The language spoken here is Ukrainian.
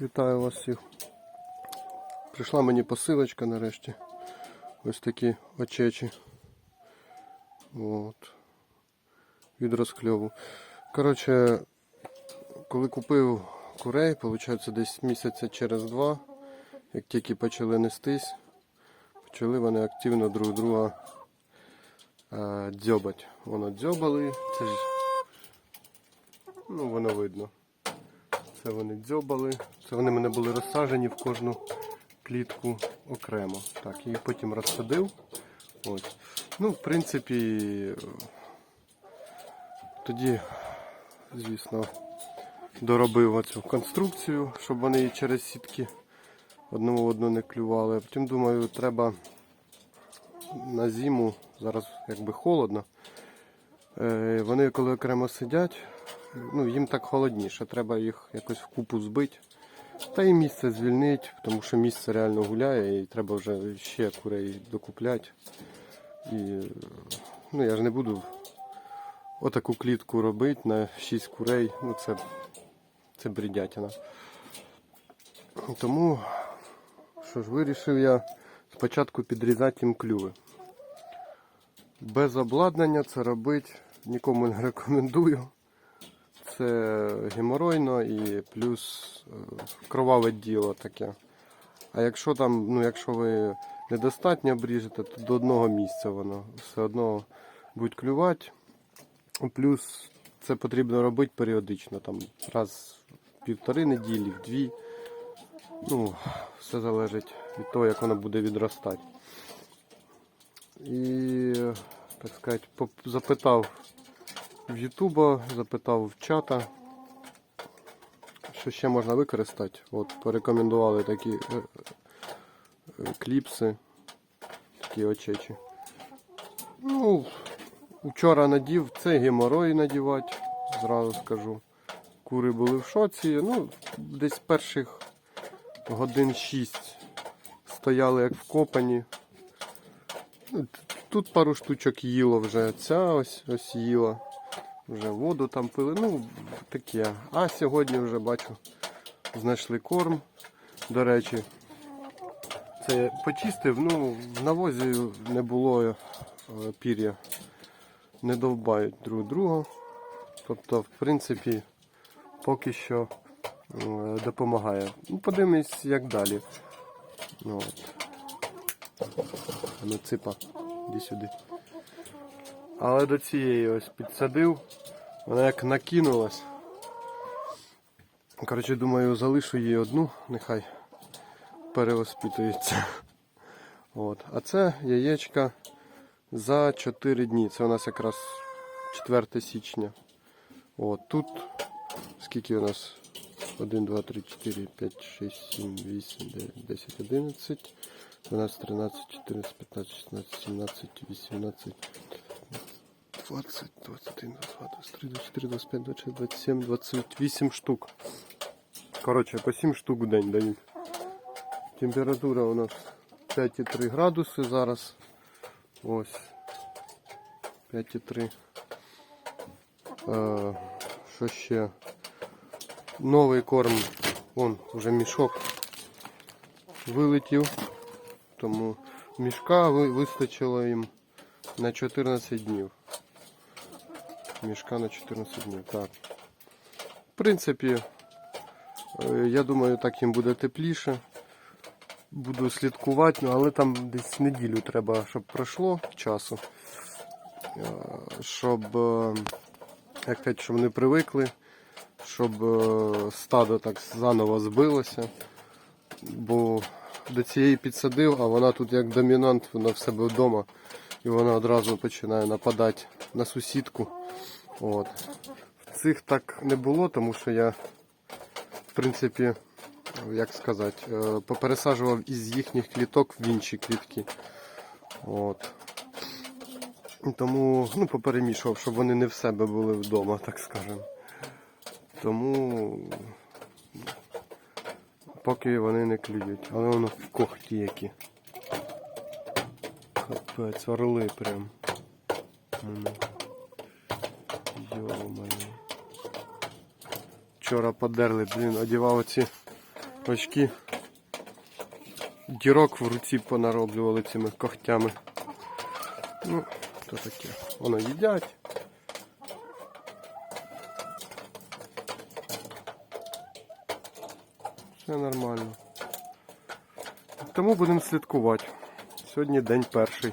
Вітаю вас всіх. Прийшла мені посилочка нарешті. Ось такі очечі. От. Від розкльову. Коротше, коли купив курей, виходить десь місяця через два, як тільки почали нестись, почали вони активно друг друга е, дзьобать. Воно дзьобали, це ж ну, воно видно. Це вони дзьобали. Це вони мене були розсаджені в кожну клітку окремо. Так, я потім розсадив. Ось. Ну, в принципі, тоді, звісно, доробив оцю конструкцію, щоб вони через сітки одному в одну не клювали. А потім думаю, треба на зиму, зараз якби холодно. Е, Вони коли окремо сидять, ну, їм так холодніше, треба їх якось в купу збити. Та і місце звільнити, тому що місце реально гуляє і треба вже ще курей докупляти. І ну, я ж не буду отаку клітку робити на 6 курей. Ну, це, це бредятина. Тому, що ж, вирішив я спочатку підрізати їм клюви. Без обладнання це робити нікому не рекомендую. Це геморойно і плюс е, кроваве діло таке. А якщо там, ну якщо ви недостатньо обріжете, то до одного місця воно все одно буде клювати. Плюс це потрібно робити періодично, там раз в півтори неділі, в дві. Ну, все залежить від того, як воно буде відростати. І, так сказати, запитав в Ютуба, запитав в чата, що ще можна використати. От, порекомендували такі е, е, кліпси, такі очечі. Ну, вчора надів, це геморой надівати, зразу скажу. Кури були в шоці. Ну, десь перших годин 6 стояли як вкопані. Ну, Тут пару штучок їло вже. Ця ось ось їла. Вже воду там пили. Ну, таке. А сьогодні вже бачу, знайшли корм. До речі, це почистив, ну, в навозі не було е, пір'я. Не довбають друг друга. Тобто, в принципі, поки що е, допомагає. Ну, подивимось, як далі. Ну, от. Ну, ципа, іди сюди. Але до цієї ось підсадив, вона як накинулась. Коротше, думаю, залишу її одну, нехай перевоспитується. От. А це яєчка за 4 дні. Це у нас якраз 4 січня. От. Тут скільки у нас? 1, 2, 3, 4, 5, 6, 7, 8, 9, 10, 11, 12, 13, 14, 15, 16, 17, 18, 20, 21, 22, 23, 24, 25, 26, 27, 28 штук. Коротше, по 7 штук в день дають. Температура у нас 5,3 градуси зараз. Ось. 5,3. Е, Що ще? Новий корм. Вон, вже мішок вилетів. Тому мішка ви- вистачило їм на 14 днів. Мішка на 14 днів. Так. В принципі, е, я думаю, так їм буде тепліше. Буду слідкувати, ну, але там десь неділю треба, щоб пройшло часу. Е, Щоб, е, як сказати, щоб вони привикли, щоб стадо так заново збилося. Бо до цієї підсадив, а вона тут як домінант, вона в себе вдома. І вона одразу починає нападати на сусідку. От. Цих так не було, тому що я, в принципі, як сказати, е, попересаджував із їхніх кліток в інші клітки. От. Тому ну, поперемішував, щоб вони не в себе були вдома, так скажемо. Тому поки вони не клюють. Але воно в когті які. Капець, орли прям. Йо-моє. Вчора подерли, блін, одягав оці Очки. Дірок в руці понароблювали цими когтями. Ну, то таке. Воно їдять. Все нормально. Тому будемо слідкувати. Сьогодні день перший.